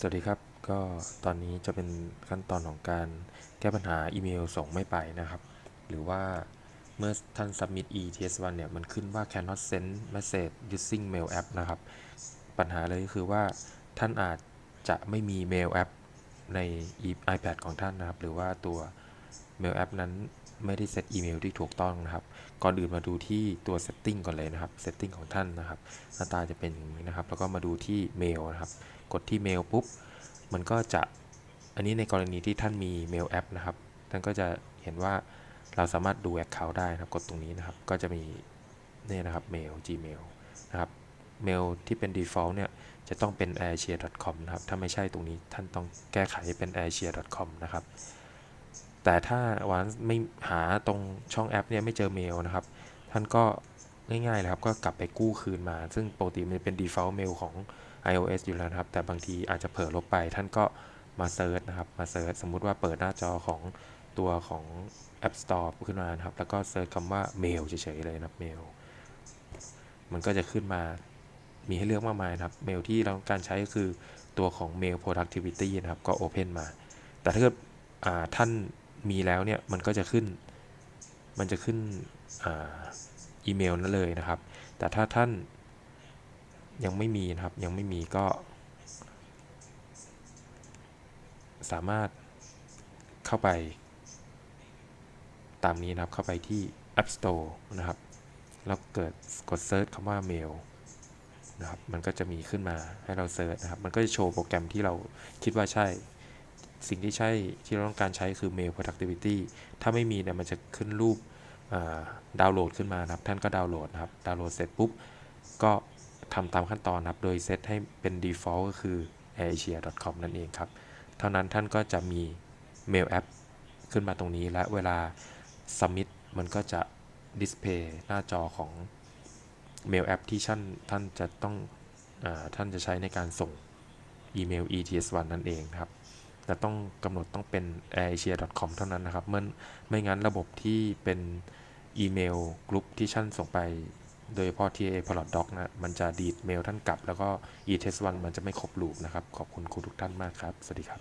สวัสดีครับ ก็ตอนนี้จะเป็นขั้นตอนของการแก้ปัญหาอีเมลส่งไม่ไปนะครับ หรือว่าเมื่อท่าน submit ETS1 เนี่ย มันขึ้นว่า cannot send message using mail app นะครับ ปัญหาเลยก็คือว่าท่านอาจจะไม่มี mail app ใน iPad ของท่านนะครับ หรือว่าตัว mail app นั้น ไม่ได้เซตอีเมลที่ถูกต้องนะครับ ก่อนอื่นมาดูที่ตัว setting ก่อนเลยนะครับ setting ของท่านนะครับ หน้าตาจะเป็นอย่างนี้นะครับ แล้วก็มาดูที่ mail นะครับ กดที่ mail ปุ๊บ มันก็จะ อันนี้ในกรณีที่ท่านมี mail app นะครับ ท่านก็จะเห็นว่าเราสามารถดู account ได้นะครับ กดตรงนี้นะครับ ก็จะมีเนี่ยนะครับ mail gmail นะครับ mail ที่เป็น default เนี่ย จะต้องเป็น airshare.com นะครับ ถ้าไม่ใช่ตรงนี้ท่านต้องแก้ไขให้เป็น airshare.com นะครับ แต่ถ้าวันไม่หาตรงช่องแอปเนี่ยไม่เจอเมลนะครับ ท่านก็ง่ายๆเลยครับ ก็กลับไปกู้คืนมา ซึ่งปกติมันเป็น default mail ของ iOS อยู่แล้วนะครับ แต่บางทีอาจจะเผลอลบไป ท่านก็มาเซิร์ชนะครับ มาเซิร์ชสมมุติว่าเปิดหน้าจอของตัวของ App Store ขึ้นมานะครับ แล้วก็เซิร์ชคำว่า mail เฉยๆเลยนะครับ mail มันก็จะขึ้นมามีให้เลือกมากมายนะครับ เมลที่เราต้องการใช้ก็คือตัวของ mail productivity นะครับ ก็ open มา แต่ถ้าเกิดอ่าท่าน มีแล้วเนี่ยมันก็จะขึ้น มันจะขึ้นอ,อีเมลนั้นเลยนะครับ แต่ถ้าท่านยังไม่มีนะครับ ยังไม่มีก็ สามารถเข้าไป ตามนี้นะครับ เข้าไปที่ App Store นะครับ แล้วเกิดกด Search คำว่า Mail นะครับ มันก็จะมีขึ้นมาให้เราเซิร์ชนะครับ มันก็จะโชว์โปรแกรมที่เราคิดว่าใช่ สิ่งที่ใช่ที่เราต้องการใช้คือ Mail Productivity ถ้าไม่มีเนี่ยมันจะขึ้นรูปดาวน์โหลดขึ้นมานะครับ ท่านก็ดาวน์โหลดนะครับ ดาวน์โหลดเสร็จปุ๊บ ก็ทำตามขั้นตอนนะครับ โดยเซตให้เป็น default ก็คือ airasia.com นั่นเองครับ เท่านั้นท่านก็จะมี Mail App ขึ้นมาตรงนี้และเวลา submit มันก็จะ display หน้าจอของ Mail App ที่ท่านท่านจะต้องอท่านจะใช้ในการส่งอีเมล ETS1 นั่นเองครับ แต่ต้องกำหนดต้องเป็น airasia.com เท่านั้นนะครับเมื่อไม่งั้นระบบที่เป็นอีเมลกลุ่มที่ท่านส่งไปโดยเฉพาะ TA Plot Doc นะมันจะดีดเมลท่านกลับ แล้วก็ e-test1 มันจะไม่ครบลูปนะครับ ขอบคุณครูทุกท่านมากครับ สวัสดีครับ